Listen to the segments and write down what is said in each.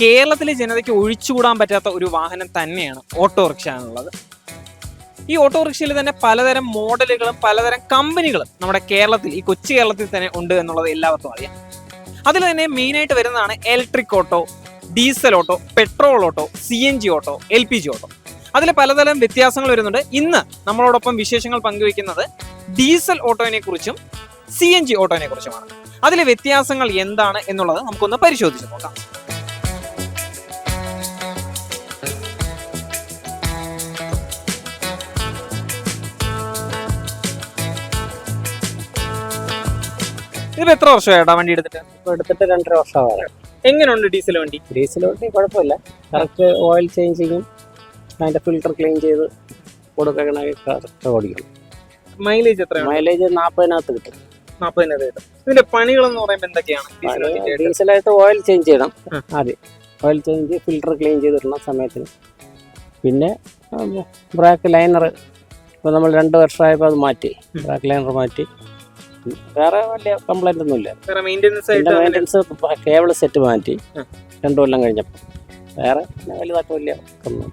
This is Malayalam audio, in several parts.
കേരളത്തിലെ ജനതയ്ക്ക് ഒഴിച്ചുകൂടാൻ പറ്റാത്ത ഒരു വാഹനം തന്നെയാണ് ഓട്ടോറിക്ഷ എന്നുള്ളത് ഈ ഓട്ടോറിക്ഷയിൽ തന്നെ പലതരം മോഡലുകളും പലതരം കമ്പനികളും നമ്മുടെ കേരളത്തിൽ ഈ കൊച്ചു കേരളത്തിൽ തന്നെ ഉണ്ട് എന്നുള്ളത് എല്ലാവർക്കും അറിയാം. അതിൽ തന്നെ മെയിനായിട്ട് വരുന്നതാണ് electric auto diesel auto petrol auto C N G auto L P G auto. അതിൽ പലതരം വ്യത്യാസങ്ങൾ വരുന്നുണ്ട്. ഇന്ന് നമ്മളോടൊപ്പം വിശേഷങ്ങൾ പങ്കുവയ്ക്കുന്നത് ഡീസൽ ഓട്ടോയിനെ കുറിച്ചും സി എൻ ജി ഓട്ടോയിനെ കുറിച്ചുമാണ്. അതിലെ വ്യത്യാസങ്ങൾ എന്താണ് എന്നുള്ളത് നമുക്കൊന്ന് പരിശോധിച്ച് നോക്കാം. ഇതിപ്പോ എത്ര വർഷമായിട്ടാ വണ്ടി എടുത്തിട്ട്? ഇപ്പൊ എടുത്തിട്ട് രണ്ടര വർഷമാണ് എങ്ങനെയുണ്ട് ഡീസൽ വണ്ടി? ഡീസൽ വണ്ടി കുഴപ്പമില്ല. കറക്റ്റ് ഓയിൽ ചേഞ്ച് ചെയ്യും. അതിന്റെ ഫിൽട്ടർ ക്ലീൻ ചെയ്ത് കൊടുക്കണ കറക്റ്റ് ഓടിക്കണം മൈലേജ് എത്ര മൈലേജ് നാൽപ്പതിനകത്ത് കിട്ടും. നാൽപ്പതിനകത്ത് കിട്ടും. ഇതിന്റെ പണികൾ എന്ന് പറയുമ്പോൾ എന്തൊക്കെയാണ്? ഡീസലായിട്ട് ഓയിൽ ചേഞ്ച് ചെയ്യണം. ആദ്യം ഓയിൽ ചേഞ്ച് ഫിൽട്ടർ ക്ലീൻ ചെയ്തിടണം സമയത്തിന്. പിന്നെ ബ്രാക്ക് ലൈനർ ഇപ്പോൾ നമ്മൾ രണ്ട് വർഷമായപ്പോൾ അത് മാറ്റി. ബ്രേക്ക് ലൈനർ മാറ്റി. വേറെ വലിയ കംപ്ലൈന്റ് ഒന്നുമില്ല വേറെ മെയിന്റെനൻസ് കേബിൾ സെറ്റ് മാറ്റി. രണ്ടു കൊല്ലം കഴിഞ്ഞപ്പോൾ വേറെ വലുതാക്കും വലിയ ഒന്നും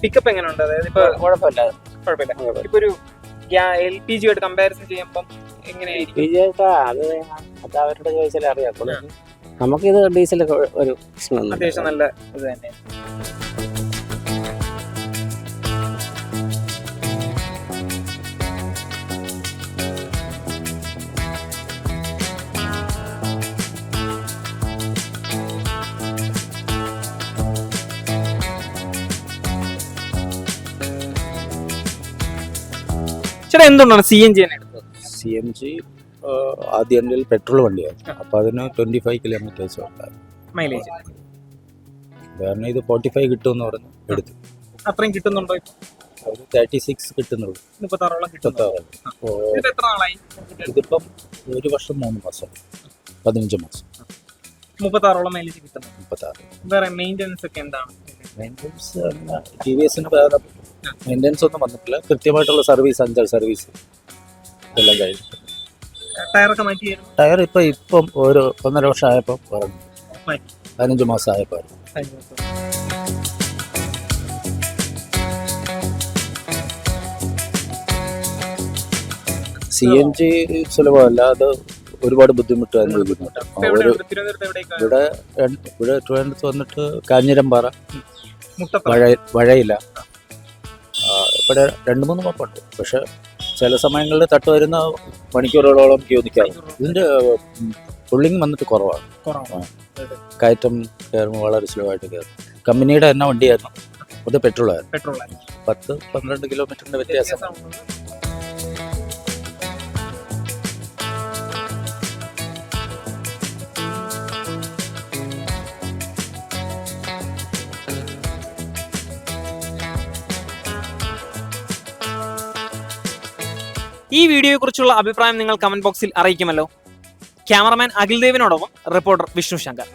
പിക്കപ്പ് എങ്ങനെയുണ്ട് അതായത് ഇപ്പൊ കുഴപ്പമില്ല. കുഴപ്പമില്ല. ഇപ്പൊ ഒരു എൽ പി ജി ആയിട്ട് കമ്പാരിസൺ ചെയ്യുമ്പോൾ എങ്ങനെയായിരിക്കും? അത് അത് അവരോട് ചോദിച്ചാലേ അറിയാം നമുക്കിത് ഡീസൽ ഒരു പ്രശ്നം അത്യാവശ്യം നല്ല ഇത് തന്നെ ചേട്ടാ എന്തുകൊണ്ടാണ് സി എൻ ജി എടുത്തത്? സി എൻ ജി ആദ്യം എന്റെ പെട്രോൾ വണ്ടിയായിരുന്നു. അപ്പോൾ അതിന് ട്വന്റി ഫൈവ് കിലോമീറ്റേഴ്സ് മൈലേജ് കാരണം ഇത് ഫോർട്ടി ഫൈവ് കിട്ടുമെന്ന് പറഞ്ഞു എടുത്തു. അത്രയും കിട്ടുന്നുണ്ടോ? തേർട്ടി സിക്സ് കിട്ടുന്നുള്ളൂ. ഇതിപ്പോ ഒരു വർഷം മൂന്ന് മാസം. പതിനഞ്ച് മാസം. മുപ്പത്താറോളം മൈലേജ് കിട്ടുന്നു മുപ്പത്താറ്. വേറെ മെയിന്റെനൻസ് ഒക്കെ എന്താണ്? മെയിന്റെനൻസ് ടി വി എസിന് വേറെ മെയിന്റെനൻസ് ഒന്നും വന്നിട്ടില്ല. കൃത്യമായിട്ടുള്ള സർവീസ് അഞ്ചൽ സർവീസ് ഇതെല്ലാം കഴിഞ്ഞു. ടയറൊക്കെ ടയർ ഇപ്പം ഇപ്പം ഒരു ഒന്നര വർഷം ആയപ്പോൾ പറഞ്ഞു. പതിനഞ്ച് മാസം ആയപ്പോൾ. സി എൻ ജി സുലഭമല്ല അത് ഒരുപാട് ബുദ്ധിമുട്ട് അനുഭവിക്കുന്നുണ്ട് ഒരു? ഇവിടെ ഇവിടെ ട്രിവാൻഡ്രത്ത് വന്നിട്ട് കാഞ്ഞിരമ്പാറ. വഴ വഴയില. ഇവിടെ രണ്ട് മൂന്ന് മപ്പുണ്ട്. പക്ഷെ ചില സമയങ്ങളിൽ തട്ട് വരുന്ന മണിക്കൂറുകളോളം ക്യൂ നിൽക്കാറ് ഇതിന്റെ പുള്ളിങ് വന്നിട്ട് കുറവാണ്. കയറ്റം കയറുമ്പോൾ വളരെ സ്ലോ ആയിട്ട് കയറും. കമ്പനിയുടെ തന്നെ വണ്ടിയായിരുന്നു. അത് പെട്രോളായിരുന്നു. പെട്രോൾ പത്ത് പന്ത്രണ്ട് കിലോമീറ്ററിന്റെ വ്യത്യാസം. ഈ വീഡിയോയെക്കുറിച്ചുള്ള അഭിപ്രായം നിങ്ങൾ കമന്റ് ബോക്സിൽ അറിയിക്കുമല്ലോ. ക്യാമറമാൻ അഖിൽദേവിനോടൊപ്പം റിപ്പോർട്ടർ വിഷ്ണു ശങ്കർ.